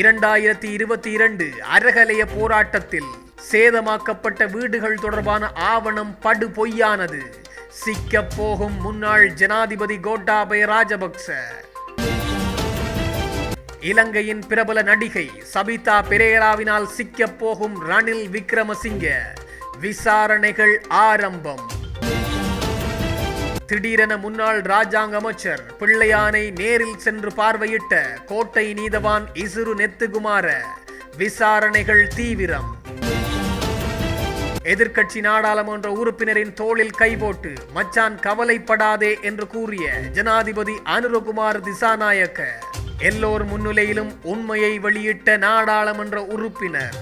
இரண்டாயிரத்தி இருபத்தி இரண்டு அறகலைய போராட்டத்தில் சேதமாக்கப்பட்ட வீடுகள் தொடர்பான ஆவணம் படு பொய்யானது. சிக்கப் போகும் முன்னாள் ஜனாதிபதி கோட்டாபய ராஜபக்ச. இலங்கையின் பிரபல நடிகை சபிதா பெரேராவினால் சிக்கப் போகும் ரணில் விக்ரமசிங்க. விசாரணைகள் ஆரம்பம். திடீரென முன்னாள் ராஜாங்க அமைச்சர் பிள்ளையானை நேரில் சென்று பார்வையிட்ட கோட்டை நீதவான் இசுரு நெத்துகுமார விசாரணைகள் தீவிரம். எதிர்க்கட்சி நாடாளுமன்ற உறுப்பினரின் தோளில் கை போட்டு மச்சான் கவலைப்படாதே என்று கூறிய ஜனாதிபதி அனுரகுமார் திசாநாயக்க எல்லோர் முன்னிலையிலும் உண்மையை வெளியிட்ட நாடாளுமன்ற உறுப்பினர்.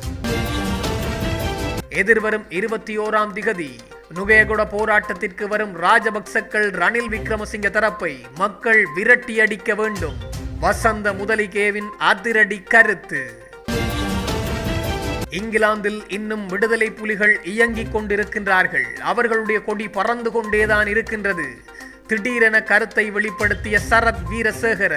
எதிர்வரும் இருபத்தி ஓராம் திகதி நுகேகுட போராட்டத்திற்கு வரும் ராஜபக்சக்கள் ரணில் விக்ரமசிங்க தரப்பை மக்கள் விரட்டி அடிக்க வேண்டும். வசந்த முதலிகேவின் அதிரடி கருத்து. இங்கிலாந்தில் இன்னும் விடுதலை புலிகள் இயங்கிக் கொண்டிருக்கின்றார்கள். அவர்களுடைய கொடி பறந்து கொண்டேதான் இருக்கின்றது. திடீரென கருத்தை வெளிப்படுத்திய சரத் வீரசேகர.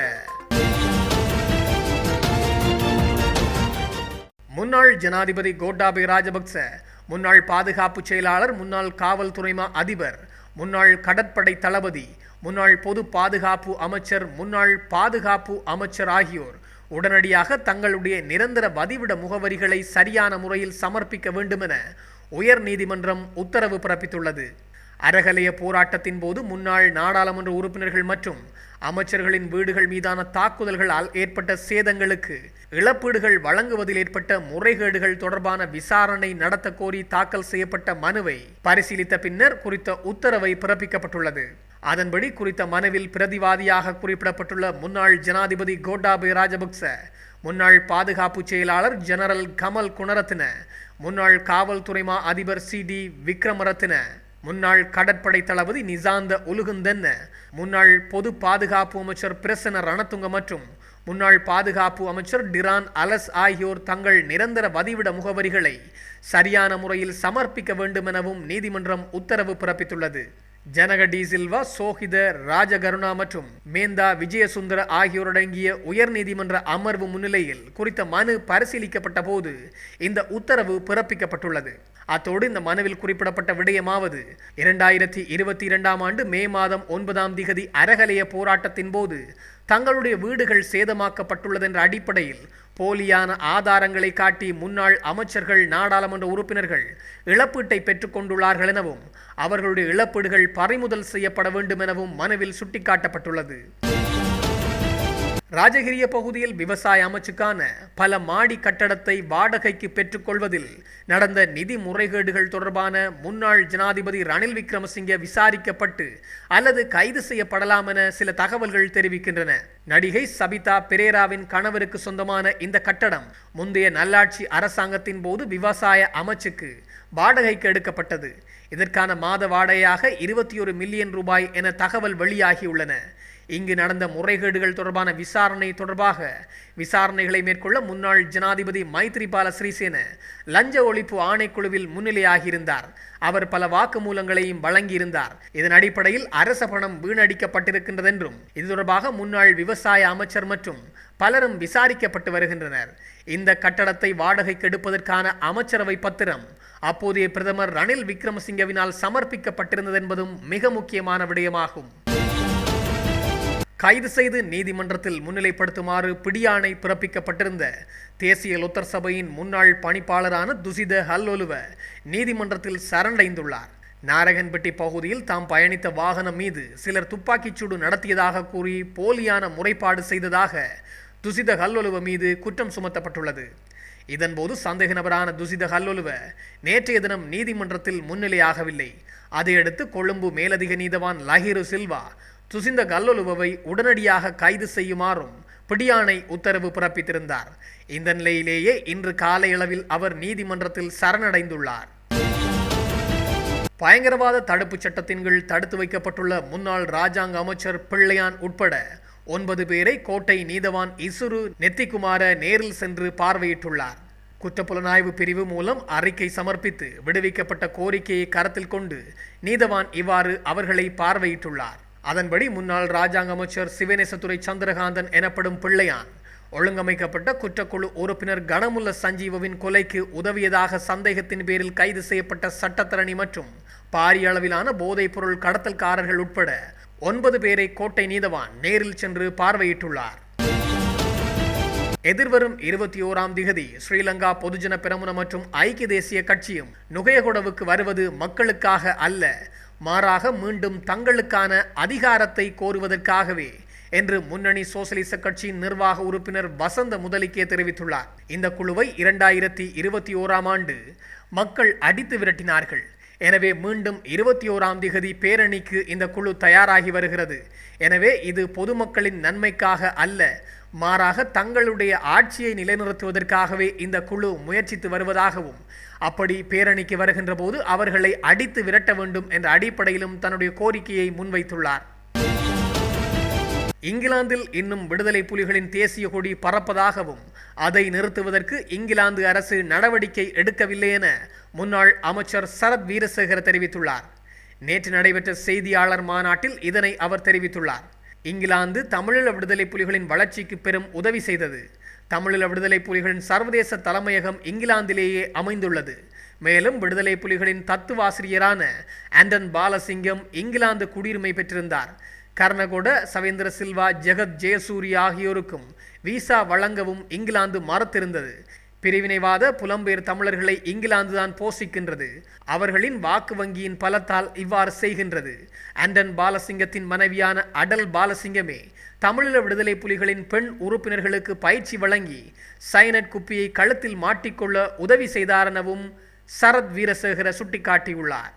முன்னாள் ஜனாதிபதி கோட்டாபய ராஜபக்ச முன்னாள் பாதுகாப்பு செயலாளர் முன்னாள் காவல்துறை அதிபர் முன்னாள் கடற்படை தளபதி முன்னாள் பொது பாதுகாப்பு அமைச்சர் முன்னாள் பாதுகாப்பு அமைச்சர் ஆகியோர் உடனடியாக தங்களுடைய நிரந்தர வதிவிட முகவரிகளை சரியான முறையில் சமர்ப்பிக்க வேண்டுமென உயர் நீதிமன்றம் உத்தரவு பிறப்பித்துள்ளது. அரகலைய போராட்டத்தின் போது முன்னாள் நாடாளுமன்ற உறுப்பினர்கள் மற்றும் அமைச்சர்களின் வீடுகள் மீதான தாக்குதல்களால் ஏற்பட்ட சேதங்களுக்கு இழப்பீடுகள் வழங்குவதில் ஏற்பட்ட முறைகேடுகள் தொடர்பான விசாரணை நடத்த கோரி தாக்கல் செய்யப்பட்ட மனுவை பரிசீலித்த பின்னர் குறித்த உத்தரவை பிறப்பிக்கப்பட்டுள்ளது. அதன்படி குறித்த மனுவில் பிரதிவாதியாக குறிப்பிடப்பட்டுள்ள முன்னாள் ஜனாதிபதி கோட்டாபய ராஜபக்ச முன்னாள் பாதுகாப்பு செயலாளர் ஜெனரல் கமல் குணரத்ன முன்னாள் காவல்துறை மா அதிபர் சி டி விக்ரமரத்ன முன்னாள் கடற்படை தளபதி நிசாந்த உலுகுந்தன் முன்னாள் பொது பாதுகாப்பு அமைச்சர் பிரசன ரணத்துங்க மற்றும் முன்னாள் பாதுகாப்பு அமைச்சர் டிரான் அலஸ் ஆகியோர் தங்கள் நிரந்தர வதிவிட முகவரிகளை சரியான முறையில் சமர்ப்பிக்க வேண்டும் எனவும் நீதிமன்றம் உத்தரவு பிறப்பித்துள்ளது. ஜனக டிசில்வா சோஹித ராஜகருணா மற்றும் மேந்தா விஜயசுந்தர ஆகியோரடங்கிய உயர்நீதிமன்ற அமர்வு முன்னிலையில் குறித்த மனு பரிசீலிக்கப்பட்ட போது இந்த உத்தரவு பிறப்பிக்கப்பட்டுள்ளது. அத்தோடு இந்த மனுவில் குறிப்பிடப்பட்ட விடயமாவது இரண்டாயிரத்தி இருபத்தி இரண்டாம் ஆண்டு மே மாதம் ஒன்பதாம் திகதி அரகலைய போராட்டத்தின் போது தங்களுடைய வீடுகள் சேதமாக்கப்பட்டுள்ளதென்ற அடிப்படையில் போலியான ஆதாரங்களை காட்டி முன்னாள் அமைச்சர்கள் நாடாளுமன்ற உறுப்பினர்கள் இழப்பீட்டை பெற்றுக்கொண்டுள்ளார்கள் எனவும் அவர்களுடைய இழப்பீடுகள் பறிமுதல் செய்யப்பட வேண்டும் எனவும் மனுவில் சுட்டிக்காட்டப்பட்டுள்ளது. ராஜகிரிய பகுதியில் விவசாய அமைச்சுக்கான பல மாடி கட்டடத்தை வாடகைக்கு பெற்றுக்கொள்வதில் நடந்த நிதி முறைகேடுகள் தொடர்பான முன்னாள் ஜனாதிபதி ரணில் விக்ரமசிங்க விசாரிக்கப்பட்டு அல்லது கைது செய்யப்படலாம் என சில தகவல்கள் தெரிவிக்கின்றன. நடிகை சபிதா பெரேராவின் கணவருக்கு சொந்தமான இந்த கட்டடம் முந்தைய நல்லாட்சி அரசாங்கத்தின் போது விவசாய அமைச்சுக்கு வாடகைக்கு எடுக்கப்பட்டது. இதற்கான மாத வாடகையாக இருபத்தி ஒரு மில்லியன் ரூபாய் என தகவல் வெளியாகியுள்ளன. இங்கு நடந்த முறைகேடுகள் தொடர்பான விசாரணை தொடர்பாக விசாரணைகளை மேற்கொள்ள முன்னாள் ஜனாதிபதி மைத்ரிபால ஸ்ரீசேன லஞ்ச ஒழிப்பு ஆணைக்குழுவில் முன்னிலையாகியிருந்தார். அவர் பல வாக்குமூலங்களையும் வழங்கியிருந்தார். இதன் அடிப்படையில் அரச பணம் வீணடிக்கப்பட்டிருக்கின்றதென்றும் இது தொடர்பாக முன்னாள் விவசாய அமைச்சர் மற்றும் பலரும் விசாரிக்கப்பட்டு வருகின்றனர். இந்த கட்டடத்தை வாடகைக்கு எடுப்பதற்கான அமைச்சரவை பத்திரம் அப்போதைய பிரதமர் ரணில் விக்ரமசிங்கவினால் சமர்ப்பிக்கப்பட்டிருந்தது என்பதும் மிக முக்கியமான விடயமாகும். கைது செய்து நீதிமன்றத்தில் முன்னிலைப்படுத்துமாறு பிடியாணை பிறப்பிக்கப்பட்டிருந்த தேசிய லுத்தர் சபையின் முன்னாள் பணிப்பாளரான துசித ஹல்லொலுவ நீதிமன்றத்தில் சரணடைந்துள்ளார். நாரகன்பட்டி பகுதியில் தாம் பயணித்த வாகனம் மீது சிலர் துப்பாக்கிச்சூடு நடத்தியதாக கூறி போலியான முறைப்பாடு செய்ததாக துசித ஹல்லொலுவ மீது குற்றம் சுமத்தப்பட்டுள்ளது. இதன்போது சந்தேக நபரான துசித ஹல்லொலுவ நேற்றைய தினம் நீதிமன்றத்தில் முன்னிலையாகவில்லை. அதையடுத்து கொழும்பு மேலதிக நீதவான் லஹிரு சில்வா துசிந்த கல்லொலுவை உடனடியாக கைது செய்யுமாறும் பிடியாணை உத்தரவு பிறப்பித்திருந்தார். இந்த நிலையிலேயே இன்று காலையளவில் அவர் நீதிமன்றத்தில் சரணடைந்துள்ளார். பயங்கரவாத தடுப்புச் சட்டத்தின் கீழ் தடுத்து வைக்கப்பட்டுள்ள முன்னாள் ராஜாங்க அமைச்சர் பிள்ளையான் உட்பட ஒன்பது பேரை கோட்டை நீதவான் இசுரு நெத்திக்குமார நேரில் சென்று பார்வையிட்டுள்ளார். குற்றப்புலனாய்வு பிரிவு மூலம் அறிக்கை சமர்ப்பித்து விடுவிக்கப்பட்ட கோரிக்கையை கருத்தில் கொண்டு நீதவான் இவ்வாறு அவர்களை பார்வையிட்டுள்ளார். அதன்படி முன்னாள் ராஜாங்க அமைச்சர் சிவநேசத்துறை சந்திரகாந்தன் எனப்படும் பிள்ளையான் ஒழுங்கமைக்கப்பட்ட குற்றக்குழு உறுப்பினர் கனமுல்ல சஞ்சீவவின் கொலைக்கு உதவியதாக சந்தேகத்தின் பேரில் கைது செய்யப்பட்ட சட்டத்தரணி மற்றும் பாரிய அளவிலான போதைப்பொருள் கடத்தல்காரர்கள் உட்பட ஒன்பது பேரை கோட்டை நீதவான் நேரில் சென்று பார்வையிட்டுள்ளார். எதிர்வரும் இருபத்தி ஓராம் திகதி ஸ்ரீலங்கா பொதுஜன பெரமுன மற்றும் ஐக்கிய தேசிய கட்சியும் நுகையகுடவுக்கு வருவது மக்களுக்காக அல்ல மாறாக மீண்டும் தங்களுக்கான அதிகாரத்தை கோருவதற்காகவே என்று முன்னணி சோசலிச கட்சியின் நிர்வாக உறுப்பினர் வசந்த முதலிக்கே தெரிவித்துள்ளார். இந்த குழுவை இரண்டாயிரத்தி இருபத்தி ஓராம் ஆண்டு மக்கள் அடித்து விரட்டினார்கள். எனவே மீண்டும் இருபத்தி ஓராம் திகதி பேரணிக்கு இந்த குழு தயாராகி வருகிறது. எனவே இது பொதுமக்களின் நன்மைக்காக அல்ல மாறாக தங்களுடைய ஆட்சியை நிலைநிறுத்துவதற்காகவே இந்த குழு முயற்சித்து வருவதாகவும் அப்படி பேரணிக்கு வருகின்ற போது அவர்களை அடித்து விரட்ட வேண்டும் என்ற அடிப்படையிலும் தன்னுடைய கோரிக்கையை முன்வைத்துள்ளார். இங்கிலாந்தில் இன்னும் விடுதலை புலிகளின் தேசிய கொடி பறப்பதாகவும் அதை நிறுத்துவதற்கு இங்கிலாந்து அரசு நடவடிக்கை எடுக்கவில்லை என முன்னாள் அமைச்சர் சரத் வீரசேகர தெரிவித்துள்ளார். நேற்று நடைபெற்ற செய்தியாளர் மாநாட்டில் இதனை அவர் தெரிவித்துள்ளார். இங்கிலாந்து தமிழீழ விடுதலை புலிகளின் வளர்ச்சிக்கு பெரும் உதவி செய்தது. தமிழீழ விடுதலை புலிகளின் சர்வதேச தலைமையகம் இங்கிலாந்திலேயே அமைந்துள்ளது. மேலும் விடுதலை புலிகளின் தத்துவாசிரியரான ஆண்டன் பாலசிங்கம் இங்கிலாந்து குடியுரிமை பெற்றிருந்தார். கர்ணகொட சவேந்திர சில்வா ஜெகத் ஜெயசூரி ஆகியோருக்கும் விசா வழங்கவும் இங்கிலாந்து மறுத்திருந்தது. பிரிவினைவாத புலம்பெயர் தமிழர்களை இங்கிலாந்து தான் போஷிக்கின்றது. அவர்களின் வாக்கு வங்கியின் பலத்தால் இவ்வாறு செய்கின்றது. ஆண்டன் பாலசிங்கத்தின் மனைவியான அடல் பாலசிங்கமே தமிழீழ விடுதலை புலிகளின் பெண் உறுப்பினர்களுக்கு பயிற்சி வழங்கி சைனட் குப்பியை கழுத்தில் மாட்டிக்கொள்ள உதவி செய்தாரெனவும் சரத் வீரசேகர சுட்டிக்காட்டியுள்ளார்.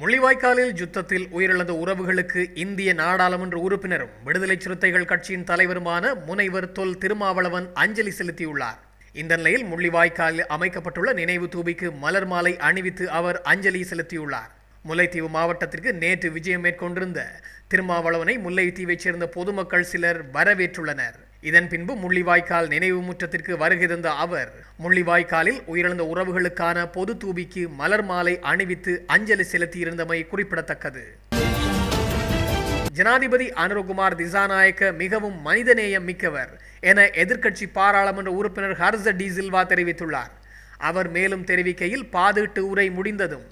முள்ளிவாய்க்காலில் யுத்தத்தில் உயிரிழந்த உறவுகளுக்கு இந்திய நாடாளுமன்ற உறுப்பினரும் விடுதலை சிறுத்தைகள் கட்சியின் தலைவருமான முனைவர் தொல் திருமாவளவன் அஞ்சலி செலுத்தியுள்ளார். இந்த நிலையில் முள்ளிவாய்க்காலில் அமைக்கப்பட்டுள்ள நினைவு தூபிக்கு மலர் மாலை அணிவித்து அவர் அஞ்சலி செலுத்தியுள்ளார். முல்லைத்தீவு மாவட்டத்திற்கு நேற்று விஜயம் மேற்கொண்டிருந்த திருமாவளவனை முல்லைத்தீவைச் சேர்ந்த பொதுமக்கள் சிலர் வரவேற்றுள்ளனர். இதன் பின்பு முள்ளிவாய்க்கால் நினைவு முற்றத்திற்கு வருகிறந்த அவர் முள்ளிவாய்க்காலில் உயிரிழந்த உறவுகளுக்கான பொது தூபிக்கு மலர் மாலை அணிவித்து அஞ்சலி செலுத்தியிருந்தமை குறிப்பிடத்தக்கது. ஜனாதிபதி அனுரகுமார் திசாநாயக்க மிகவும் மனிதநேயம் மிக்கவர் என எதிர்க்கட்சி பாராளுமன்ற உறுப்பினர் ஹர்ச டி சில்வா தெரிவித்துள்ளார். அவர் மேலும் தெரிவிக்கையில் பாதீட்டு உரை முடிந்ததும்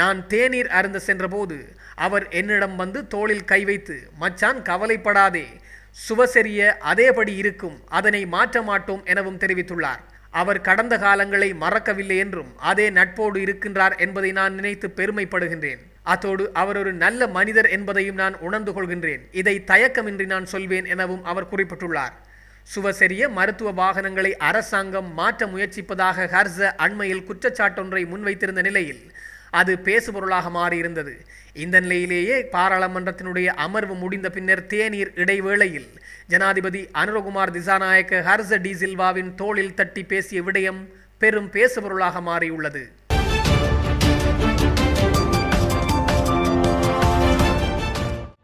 நான் தேநீர் அருந்த சென்றபோது அவர் என்னிடம் வந்து தோளில் கை வைத்து மச்சான் கவலைப்படாதே சுவசெரிய அதேபடி இருக்கும் அதனை மாற்ற மாட்டோம் எனவும் தெரிவித்துள்ளார். அவர் கடந்த காலங்களை மறக்கவில்லை என்றும் அதே நட்போடு இருக்கின்றார் என்பதை நான் நினைத்து பெருமைப்படுகின்றேன். அத்தோடு அவர் ஒரு நல்ல மனிதர் என்பதையும் நான் உணர்ந்து கொள்கின்றேன். இதை தயக்கமின்றி நான் சொல்வேன் எனவும் அவர் குறிப்பிட்டுள்ளார். சுவசெரிய மருத்துவ வாகனங்களை அரசாங்கம் மாற்ற முயற்சிப்பதாக ஹர்ச அண்மையில் குற்றச்சாட்டொன்றை முன்வைத்திருந்த நிலையில் அது பேசுபொருளாக மாறியிருந்தது. இந்த நிலையிலேயே பாராளுமன்றத்தினுடைய அமர்வு முடிந்த பின்னர் தேநீர் இடைவேளையில் ஜனாதிபதி அனுரகுமார் திசாநாயக்க ஹர்ச டி சில்வாவின் தோளில் தட்டி பேசிய விடயம் பெரும் பேசுபொருளாக மாறியுள்ளது.